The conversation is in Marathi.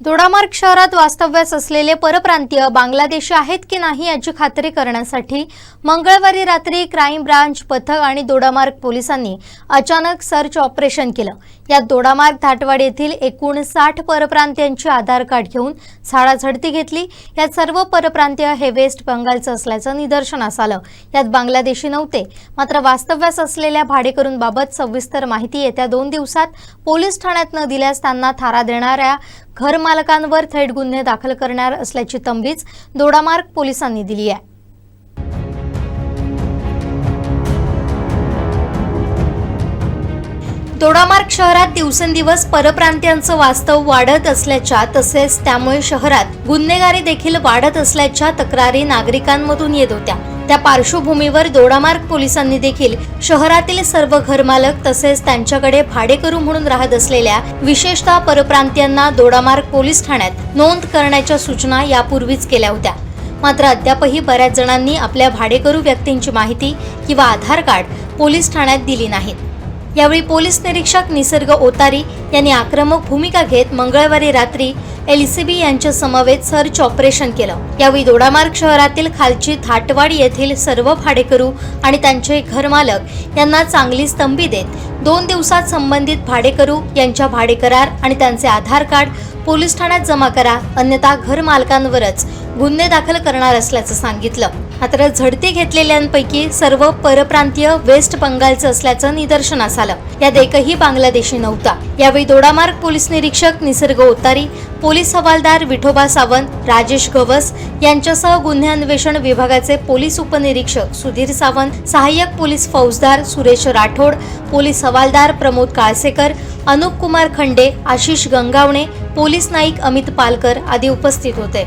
दोडामार्ग शहरात वास्तव्यास असलेले परप्रांतीय बांगलादेशी आहेत की नाही याची खात्री करण्यासाठी मंगळवारी रात्री क्राईम ब्रांच पथक आणि दोडामार्ग पोलिसांनी अचानक सर्च ऑपरेशन केलं. यात दोडामार्ग धाटवाड येथील एकूण साठ परप्रांतीयांची आधार कार्ड घेऊन झाडाझडती घेतली. यात सर्व परप्रांतीय हे वेस्ट बंगालचं असल्याचं निदर्शनास आलं. यात बांगलादेशी नव्हते. मात्र वास्तव्यास असलेल्या भाडेकरूंबाबत सविस्तर माहिती येत्या दोन दिवसात पोलीस ठाण्यात न दिल्यास त्यांना थारा देणाऱ्या मालकांवर थेट गुन्हे दाखल करणार असल्याची तंबीच दोडामार्ग पोलिसांनी दिली आहे. दोडामार्ग शहरात दिवसेंदिवस परप्रांतीयांचं वास्तव वाढत असल्याच्या तसेच त्यामुळे शहरात गुन्हेगारी देखील वाढत असल्याच्या तक्रारी नागरिकांमधून येत होत्या. त्या पार्श्वभूमीवर दोडामार्ग पोलिसांनी देखील शहरातील सर्व घरमालक तसेच त्यांच्याकडे भाडेकरू म्हणून राहत असलेल्या विशेषतः परप्रांतीयांना दोडामार्ग पोलीस ठाण्यात नोंद करण्याच्या सूचना यापूर्वीच केल्या होत्या. मात्र अद्यापही बऱ्याच जणांनी आपल्या भाडेकरू व्यक्तींची माहिती किंवा आधार कार्ड पोलीस ठाण्यात दिली नाहीत. यावेळी पोलीस निरीक्षक निसर्ग ओतारी यांनी आक्रमक भूमिका घेत मंगळवारी रात्री एलसीबी यांच्या समवेत सर्च ऑपरेशन केलं. यावेळी दोडामार्ग शहरातील खालची थाटवाडी येथील सर्व भाडेकरू आणि त्यांचे घरमालक यांना चांगली स्तंभी देत दोन दिवसात संबंधित भाडेकरू यांच्या भाडेकरार आणि त्यांचे आधार कार्ड पोलीस ठाण्यात जमा करा अन्यथा घरमालकांवरच गुन्हे दाखल करणार असल्याचं सांगितलं. मात्र झडती घेतलेल्यांपैकी सर्व परप्रांतीय वेस्ट बंगालचं असल्याचं निदर्शनास आलं. यात एकही बांगलादेशी नव्हता. यावेळी दोडामार्ग पोलीस निरीक्षक निसर्ग ओतारी पोलीस हवालदार विठोबा सावंत राजेश गवस यांच्यासह गुन्हे अन्वेषण विभागाचे पोलीस उपनिरीक्षक सुधीर सावंत सहाय्यक पोलीस फौजदार सुरेश राठोड पोलीस हवालदार प्रमोद काळसेकर अनुप कुमार खंडे आशिष गंगावणे पोलीस नाईक अमित पालकर आदी उपस्थित होते.